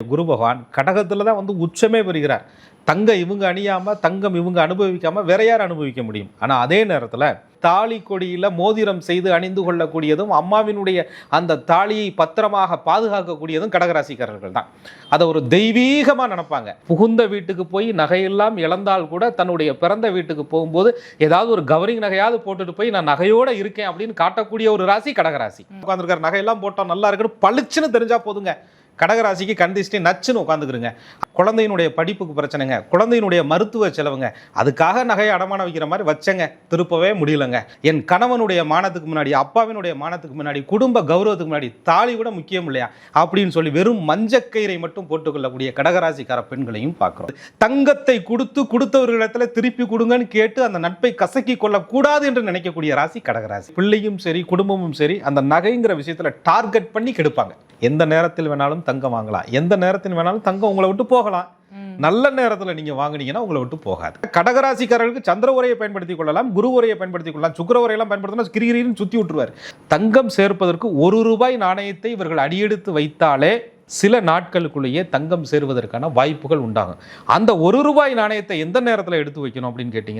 குரு பகவான் கடகத்தில் தான் வந்து உச்சமே பெறுகிறார். தங்கம் இவங்க அணியாம தங்கம் இவங்க அனுபவிக்காம வேற யார் அனுபவிக்க முடியும்? ஆனா அதே நேரத்துல தாலி கொடியில் மோதிரம் செய்து அணிந்து கொள்ளக்கூடியதும் அம்மாவினுடைய அந்த தாலியை பத்திரமாக பாதுகாக்கக்கூடியதும் கடகராசிக்காரர்கள் தான். அதை ஒரு தெய்வீகமா நினைப்பாங்க. புகுந்த வீட்டுக்கு போய் நகையெல்லாம் இழந்தால் கூட தன்னுடைய பிறந்த வீட்டுக்கு போகும்போது ஏதாவது ஒரு கவரிங் நகையாவது போட்டுட்டு போய் நான் நகையோட இருக்கேன் அப்படின்னு காட்டக்கூடிய ஒரு ராசி கடகராசி. உட்காந்துருக்கார் நகையெல்லாம் போட்டால் நல்லா இருக்குன்னு பளிச்சுன்னு தெரிஞ்சா போதுங்க. கடகராசிக்கு கண்டிச்சுட்டு நச்சுன்னு உட்காந்துக்கிறங்க குழந்தையினுடைய படிப்புக்கு பிரச்சனைங்க. குழந்தையினுடைய மருத்துவ செலவுங்க. அதுக்காக நகையை அடமானம் வைக்கிற மாதிரி வச்சங்க. திருப்பவே முடியலங்க. என் கணவனுடைய மானத்துக்கு முன்னாடி அப்பாவினுடைய மானத்துக்கு முன்னாடி குடும்ப கௌரவத்துக்கு முன்னாடி தாலி கூட முக்கியம் இல்லையா? அப்படின்னு சொல்லி வெறும் மஞ்சக்கயிறை மட்டும் போட்டுக்கொள்ளக்கூடிய கடகராசிக்கார பெண்களையும் பார்க்குறோம். தங்கத்தை கொடுத்து கொடுத்தவர்களிடத்துல திருப்பி கொடுங்கன்னு கேட்டு அந்த நட்பை கசக்கி கொள்ளக்கூடாது என்று நினைக்கக்கூடிய ராசி கடகராசி. பிள்ளையும் சரி குடும்பமும் சரி அந்த நகைங்கிற விஷயத்தில் டார்கெட் பண்ணி கெடுப்பாங்க. எந்த நேரத்தில் வேணாலும் தங்கம் வாங்கலாம். எந்த நேரத்தில் வேணாலும் தங்கம் உங்களை விட்டு போகலாம். நல்ல நேரத்துல நீங்க வாங்குனீங்கன்னா உங்களை விட்டு போகாது. கடகராசிக்காரர்களுக்கு சந்திர உரையை பயன்படுத்திக் கொள்ளலாம் குரு உரையை பயன்படுத்திக் கொள்ளலாம். சுக்கிர உரையெல்லாம் பயன்படுத்தினா கிரிகிரின்னு சுத்தி விட்டுருவார். தங்கம் சேர்ப்பதற்கு ஒரு ரூபாய் நாணயத்தை இவர்கள் அடியெடுத்து வைத்தாலே சில நாட்களுக்குள்ளேயே தங்கம் சேருவதற்கான வாய்ப்புகள் உண்டாகும். அந்த ஒரு ரூபாய் நாணயத்தை எந்த நேரத்தில் எடுத்து வைக்கணும் அப்படின்னு கேட்டிங்கன்னா